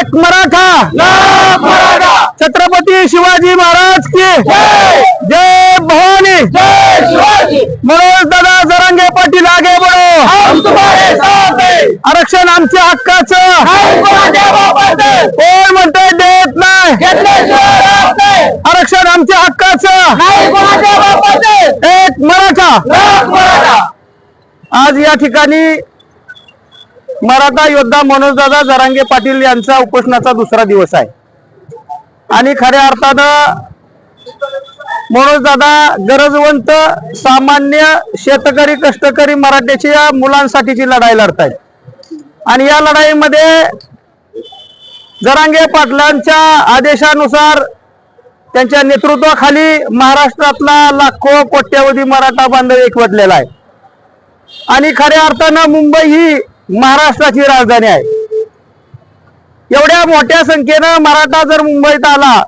एक मराठा. छत्रपती शिवाजी महाराज की. जय भवानी. मनोज दादा जरांगे पाटील आगे बढो. आरक्षण आमच्या हक्काचं. कोण म्हणतंय देत नाही. आरक्षण आमच्या हक्काचं. एक मराठा. आज या ठिकाणी मराठा योद्धा मनोजदादा जरांगे पाटील यांचा उपोषणाचा दुसरा दिवस आहे. आणि खऱ्या अर्थानं मनोजदादा गरजवंत सामान्य शेतकरी कष्टकरी मराठ्याची या मुलांसाठीची लढाई लढतायत. आणि या लढाईमध्ये जरांगे पाटलांच्या आदेशानुसार त्यांच्या नेतृत्वाखाली महाराष्ट्रातला लाखो कोट्यावधी मराठा बांधव एकवटलेला आहे. आणि खऱ्या अर्थानं मुंबई ही महाराष्ट्राची राजधानी आहे. एवढ्या मोठ्या संख्येनं मराठा जर मुंबईत आला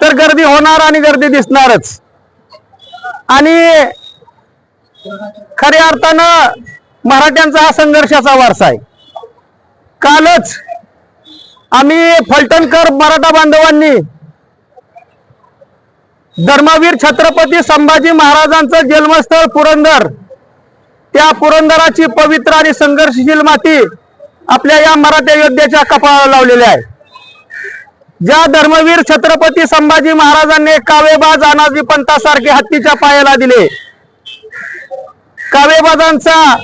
तर गर्दी होणार आणि गर्दी दिसणारच. आणि खऱ्या अर्थानं मराठ्यांचा हा संघर्षाचा वारसा आहे. कालच आम्ही फलटणकर मराठा बांधवांनी धर्मवीर छत्रपती संभाजी महाराजांचं जन्मस्थळ पुरंदर त्या पुरंदराची पवित्र आणि संघर्षशील माती आपल्या या मराठा योद्ध्याच्या कपाळाला लावलेली आहे. ज्या धर्मवीर छत्रपती संभाजी महाराजांनी कावेबाज अनाजी पंथासारखे हत्तीच्या पायाला दिले. कावेबाजांचा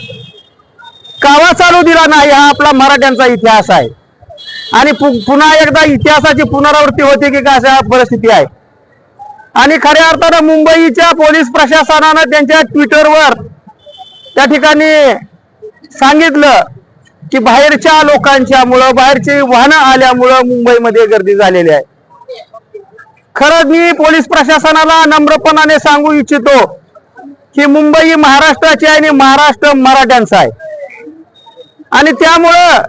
कावा चालू दिला नाही हा आपला मराठ्यांचा इतिहास आहे. आणि पु- पुन्हा एकदा इतिहासाची पुनरावृत्ती होते की काय अशा परिस्थिती आहे. आणि खऱ्या अर्थानं मुंबईच्या पोलीस प्रशासनानं त्यांच्या ट्विटरवर त्या ठिकाणी सांगितलं की बाहेरच्या लोकांच्या मुळे बाहेरची वाहनं आल्यामुळं मुंबईमध्ये गर्दी झालेली आहे. खरंच मी पोलीस प्रशासनाला नम्रपणाने सांगू इच्छितो की मुंबई महाराष्ट्राची आहे आणि महाराष्ट्र मराठ्यांचा आहे. आणि त्यामुळं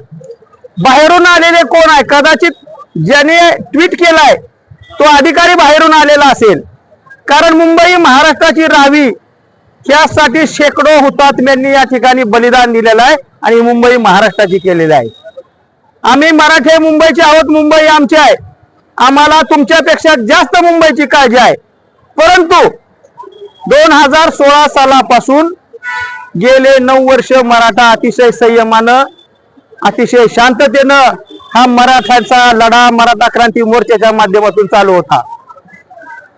बाहेरून आलेले कोण आहे? कदाचित ज्याने ट्विट केलाय तो अधिकारी बाहेरून आलेला असेल. कारण मुंबई महाराष्ट्राची राहावी यासाठी शेकडो हुतात्म्यांनी या ठिकाणी बलिदान दिलेलं आहे आणि मुंबई महाराष्ट्राची केलेली आहे. आम्ही मराठे मुंबईचे आहोत मुंबई आमची आहे. आम्हाला तुमच्यापेक्षा जास्त मुंबईची काळजी आहे. परंतु दोन हजार सोळा सालापासून गेले नऊ वर्ष मराठा अतिशय संयमानं अतिशय शांततेनं हा मराठाचा लढा मराठा क्रांती मोर्चाच्या माध्यमातून चालू होता.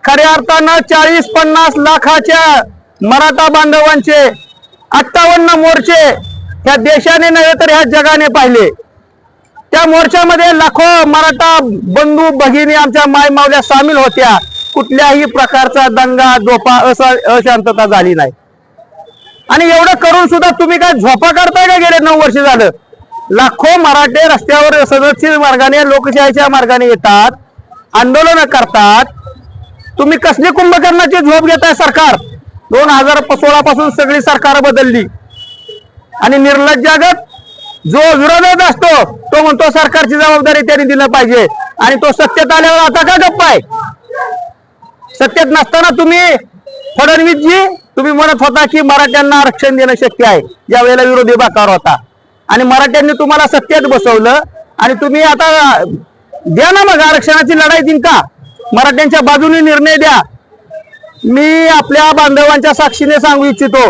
खऱ्या अर्थानं चाळीस पन्नास लाखाच्या मराठा बांधवांचे अठ्ठावन्न मोर्चे ह्या देशाने नव्हे तर ह्या जगाने पाहिले. त्या मोर्चामध्ये लाखो मराठा बंधू भगिनी आमच्या मायमावल्या सामील होत्या. कुठल्याही प्रकारचा दंगा झोपा असं अशांतता झाली नाही. आणि एवढं करून सुद्धा तुम्ही काय झोपा करताय का गेले नऊ वर्ष झालं? लाखो मराठे रस्त्यावर सदस्य मार्गाने लोकशाहीच्या मार्गाने येतात आंदोलन करतात. तुम्ही कसली कुंभकर्णाची झोप घेताय सरकार? दोन हजार सोळा पासून सगळी सरकार बदलली. आणि निर्लज्जागत जो विरोधात असतो तो म्हणतो सरकारची जबाबदारी त्यांनी दिलं पाहिजे. आणि तो सत्तेत आल्यावर आता का गप्प आहे? सत्तेत नसताना तुम्ही फडणवीसजी तुम्ही म्हणत होता की मराठ्यांना आरक्षण देणं शक्य आहे. ज्या वेळेला विरोधी बाकार होता. आणि मराठ्यांनी तुम्हाला सत्तेत बसवलं. आणि तुम्ही आता द्या ना मग आरक्षणाची लढाई जिंका का? मराठ्यांच्या बाजूने निर्णय द्या. मी आपल्या बांधवांच्या साक्षीने सांगू इच्छितो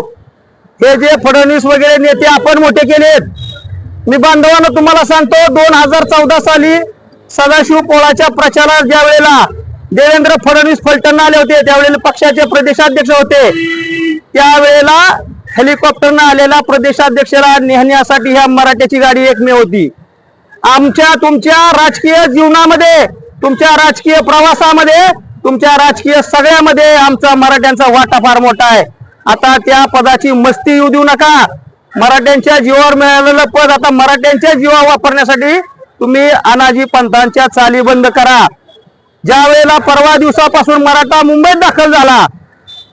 हे जे फडणवीस वगैरे नेते आपण मोठे केलेत मी बांधवांना तुम्हाला सांगतो दोन हजार चौदा साली सदाशिव पोळाच्या प्रचारात ज्या वेळेला देवेंद्र फडणवीस फलटण आले होते त्यावेळेला पक्षाचे प्रदेशाध्यक्ष होते त्यावेळेला हेलिकॉप्टरनं आलेला प्रदेशाध्यक्षाला नेहण्यासाठी ह्या मराठ्याची गाडी एकमेव होती. आमच्या तुमच्या राजकीय जीवनामध्ये तुमच्या राजकीय प्रवासामध्ये तुमच्या राजकीय सगळ्यामध्ये आमचा मराठ्यांचा वाटा फार मोठा आहे. आता त्या पदाची मस्ती येऊ देऊ नका. मराठ्यांच्या जीवावर मिळालेलं पद आता मराठ्यांच्या जीवा वापरण्यासाठी तुम्ही अनाजी पंतांच्या चाली बंद करा. ज्या वेळेला परवा दिवसापासून मराठा मुंबईत दाखल झाला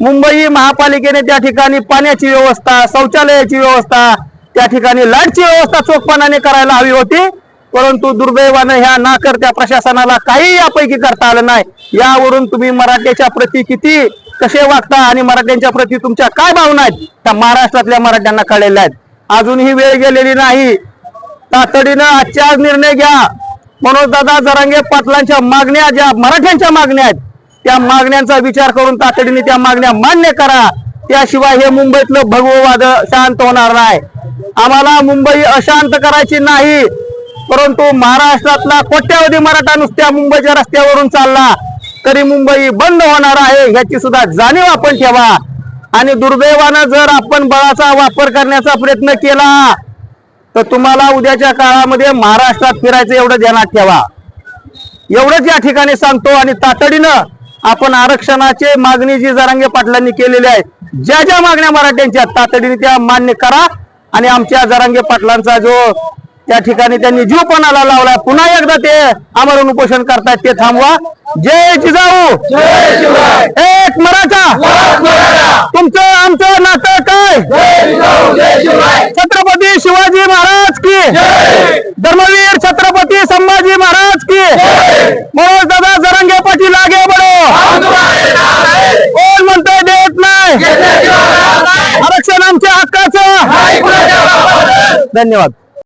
मुंबई महापालिकेने त्या ठिकाणी पाण्याची व्यवस्था शौचालयाची व्यवस्था त्या ठिकाणी लाईटची व्यवस्था चोखपणाने करायला हवी होती. परंतु दुर्दैवानं ह्या नाकर्त्या प्रशासनाला काही यापैकी करता आलं नाही. यावरून तुम्ही मराठ्याच्या प्रती किती कसे वागता आणि मराठ्यांच्या प्रती तुमच्या काय भावना आहेत त्या महाराष्ट्रातल्या मराठ्यांना कळलेल्या आहेत. अजूनही वेळ गेलेली नाही. तातडीनं आजच्या निर्णय घ्या. मनोजदादा जरांगे पाटलांच्या मागण्या ज्या मराठ्यांच्या मागण्या आहेत त्या मागण्यांचा विचार करून तातडीने त्या मागण्या मान्य करा. त्याशिवाय हे मुंबईतलं भगववाद शांत होणार नाही. आम्हाला मुंबई अशांत करायची नाही. परंतु महाराष्ट्रातला कोट्यावधी मराठा नुसत्या मुंबईच्या रस्त्यावरून चालला तरी मुंबई बंद होणार आहे याची सुद्धा जाणीव आपण ठेवा. आणि दुर्दैवानं जर आपण बळाचा वापर करण्याचा प्रयत्न केला तर तुम्हाला उद्याच्या काळामध्ये महाराष्ट्रात फिरायचं एवढं ध्यानात ठेवा. एवढंच या ठिकाणी सांगतो आणि तातडीनं आपण आरक्षणाचे मागणी जी जरांगे पाटलांनी केलेली आहे ज्या ज्या मागण्या मराठ्यांच्या तातडीने त्या मान्य करा. आणि आमच्या जरांगे पाटलांचा जो त्या ठिकाणी त्यांनी जीव पणाला लावलाय पुन्हा एकदा ते आमरण उपोषण करतायत ते थांबवा. जय जिजाऊ. एक मराठा. तुमचं आमचं नातं काय? छत्रपती शिवाजी महाराज की? धर्मवीर छत्रपती संभाजी महाराज की? मनोज दादा जरंगे पाटील आगे बडो कोण म्हणतोय देत नाही? आरक्षण आमच्या हक्काचं. धन्यवाद.